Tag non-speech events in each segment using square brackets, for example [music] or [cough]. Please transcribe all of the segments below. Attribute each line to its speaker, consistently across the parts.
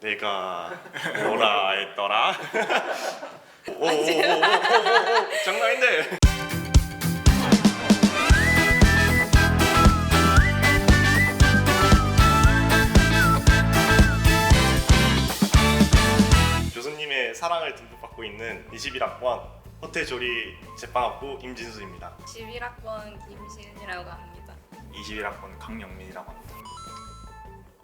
Speaker 1: 내가 뭐라 했더라? [laughs] 오오오오오오 장난인데. 교수님의 사랑을 듬뿍 받고 있는 21학번 호텔조리 제빵학부 임진수입니다.
Speaker 2: 11학번 김시은이라고 합니다.
Speaker 3: 21학번 강영민이라고 합니다.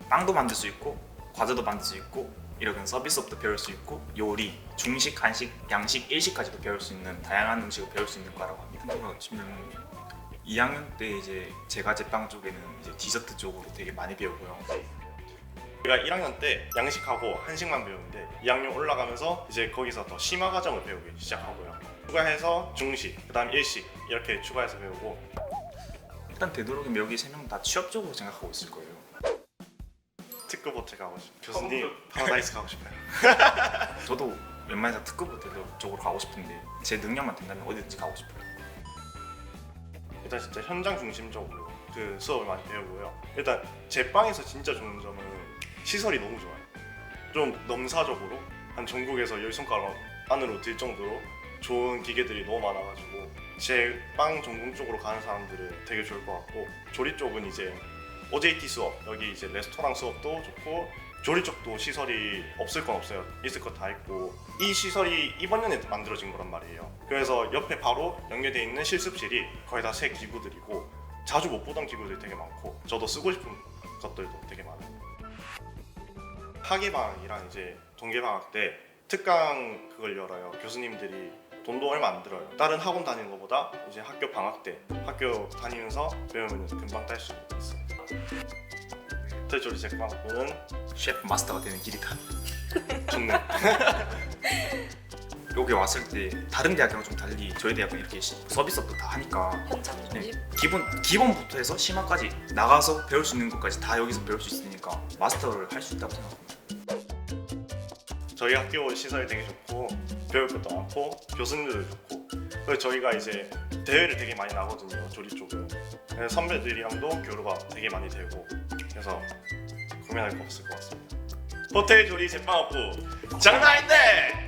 Speaker 3: 빵도 만들 수 있고 과자도 만들 수 있고 이런 서비스업도 배울 수 있고 요리, 중식, 한식, 양식, 일식까지도 배울 수 있는 다양한 음식을 배울 수 있는 과라고 합니다. 제가 지금 2학년 때 이제 제가 제빵 쪽에는 이제 디저트 쪽으로 되게 많이 배우고요.
Speaker 1: 제가 1학년 때 양식하고 한식만 배우는데 2학년 올라가면서 이제 거기서 더 심화 과정을 배우기 시작하고요. 추가해서 중식, 그다음 일식 이렇게 추가해서 배우고
Speaker 3: 일단 되도록이면 여기 세 명 다 취업 쪽으로 생각하고 있을 거예요.
Speaker 1: 특급 호텔 가고 싶어요. 교수님 파라다이스 가고 싶어요. [laughs]
Speaker 3: 저도 웬만해서 특급 호텔 쪽으로 가고 싶은데 제 능력만 된다면 어디든지 가고 싶어요.
Speaker 1: 일단 진짜 현장 중심적으로 그 수업을 많이 배우고요. 일단 제 빵에서 진짜 좋은 점은 시설이 너무 좋아요. 좀 넘사적으로 한 전국에서 열 손가락 안으로 들 정도로 좋은 기계들이 너무 많아가지고 제 빵 전공 쪽으로 가는 사람들은 되게 좋을 것 같고 조리 쪽은 이제 OJT 수업 여기 이제 레스토랑 수업도 좋고 조리 쪽도 시설이 없을 건 없어요. 있을 거다 있고 이 시설이 이번 년에 만들어진 거란 말이에요. 그래서 옆에 바로 연계돼 있는 실습실이 거의 다 새 기구들이고 자주 못 보던 기구들이 되게 많고 저도 쓰고 싶은 것들도 되게 많아요. 학예 방학이랑 이제 동계 방학 때 특강 그걸 열어요. 교수님들이 돈도 얼마 안 들어요. 다른 학원 다니는 것보다 이제 학교 방학 때 학교 다니면서 배우면 금방 딸 수 있어요. 호텔 조리 제빵학부는
Speaker 3: 셰프 마스터가 되는 길이다. [laughs]
Speaker 1: 좋네. [laughs]
Speaker 3: 여기 왔을 때 다른 대학이랑 좀 달리 저희 대학은 이렇게 시- 서비스업도 다 하니까
Speaker 2: 현장
Speaker 3: 네. 기본 기본부터 해서 심화까지 나가서 배울 수 있는 것까지 다 여기서 배울 수 있으니까 마스터를 할 수 있다고 생각합니다.
Speaker 1: 저희 학교 시설이 되게 좋고 배울 것도 많고 교수님들도 좋고. 그래서 저희가 이제 대회를 되게 많이 나거든요 조리 쪽은. 그래서 선배들이랑도 교류가 되게 많이 되고 그래서 고민할 거 없을 것 같습니다. 호텔 조리 제빵학부 장난 아닌데